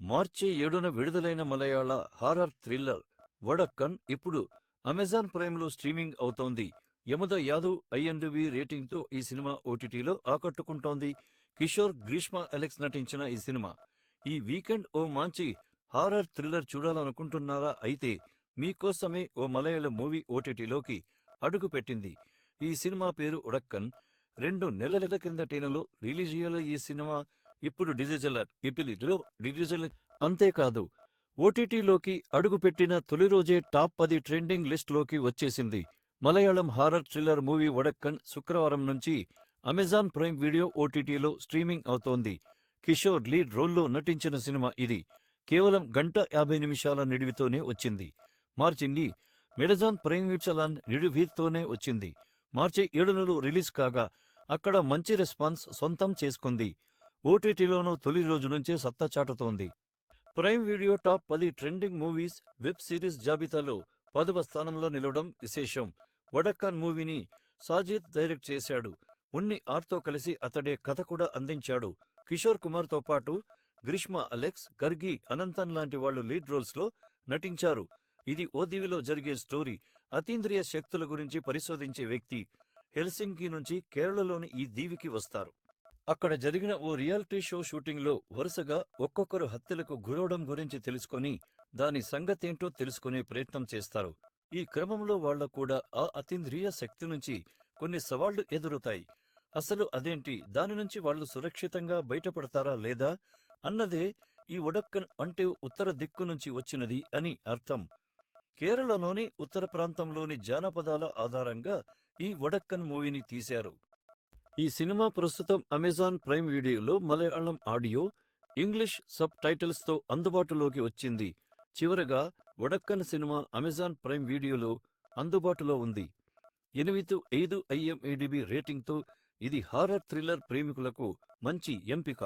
మార్చి ఏడున విడుదలైన మలయాళ horror thriller Vadakkan ఇప్పుడు అమెజాన్ ప్రైమ్లో స్ట్రీమింగ్ అవుతోంది. యముద యాదవ్ ఐఎన్డివి రేటింగ్తో ఈ సినిమా ఓటీటీలో ఆకట్టుకుంటోంది. కిషోర్ గ్రీష్మ అలెక్స్ నటించిన ఈ సినిమా. ఈ వీకెండ్ ఓ మంచి హారర్ థ్రిల్లర్ చూడాలనుకుంటున్నారా అయితే మీకోసమే ఓ మలయాళ మూవీ ఓటీటీలోకి అడుగు పెట్టింది ఈ సినిమా పేరు ఉడక్కన్ రెండు నెలల కిందటేనలో రిలీజ్ అయ్యేలా ఈ సినిమా. ఇప్పుడు డిజిటల్ ఇపిలిలో డిజిటల్ అంతేకాదు. ఓటీటీలోకి అడుగుపెట్టిన తొలి రోజే టాప్ పది ట్రెండింగ్ లిస్ట్లోకి వచ్చేసింది. Malayalam horror thriller movie Vadakkan శుక్రవారం నుంచి అమెజాన్ ప్రైమ్ వీడియో ఓటీటీలో స్ట్రీమింగ్ అవుతోంది. కిషోర్ లీడ్ రోల్లో నటించిన సినిమా ఇది. కేవలం గంట యాభై నిమిషాల నిడివితోనే వచ్చింది. మార్చింది మెడజాన్ ప్రైమ్ విచలాన్ నిడివితోనే వచ్చింది. మార్చి ఏడునలు రిలీజ్ కాగా అక్కడ మంచి రెస్పాన్స్ సొంతం చేసుకుంది. ఓటీటీలోనూ తొలి రోజు నుంచే సత్తా చాటుతోంది. ప్రైమ్ వీడియో టాప్ పది ట్రెండింగ్ మూవీస్ వెబ్ సిరీస్ జాబితాలో పదవ స్థానంలో నిలవడం విశేషం. వడక్కన్ మూవీని సాజిద్ డైరెక్ట్ చేశాడు. ఉన్ని ఆర్తో కలిసి అతడే కథ కూడా అందించాడు. కిషోర్ కుమార్తో పాటు గ్రీష్మ అలెక్స్ గర్గి అనంతన్ లాంటి వాళ్ళు లీడ్ రోల్స్లో నటించారు. ఇది ఓ జరిగే స్టోరీ. అతీంద్రియ శక్తుల గురించి పరిశోధించే వ్యక్తి. హెల్సింకి నుంచి కేరళలోని ఈ దీవికి వస్తారు. అక్కడ జరిగిన ఓ రియాలిటీ షో షూటింగ్లో వరుసగా ఒక్కొక్కరు హత్యలకు గురవడం గురించి తెలుసుకొని దాని సంగతేంటో తెలుసుకునే ప్రయత్నం చేస్తారు. ఈ క్రమంలో వాళ్ళ కూడా ఆ అతీంద్రియ శక్తి నుంచి కొన్ని సవాళ్ళు ఎదురుతాయి అసలు అదేంటి? దాని నుంచి వాళ్ళు సురక్షితంగా బయటపడతారా లేదా? అన్నదే ఈ ఒడక్కన్ అంటే ఉత్తర దిక్కు నుంచి వచ్చినది అని అర్థం. కేరళలోని ఉత్తర ప్రాంతంలోని జానపదాల ఆధారంగా ఈ వడక్కన్ మూవీని తీశారు. ఈ సినిమా ప్రస్తుతం అమెజాన్ ప్రైమ్ వీడియోలో మలయాళం ఆడియో ఇంగ్లీష్ సబ్ టైటిల్స్తో అందుబాటులోకి వచ్చింది. చివరగా వడక్కన్ సినిమా అమెజాన్ ప్రైమ్ వీడియోలో అందుబాటులో ఉంది. ఎనిమిది ఐదు ఐఎంఏడిబి రేటింగ్తో ఇది హారర్ థ్రిల్లర్ ప్రేమికులకు మంచి ఎంపిక.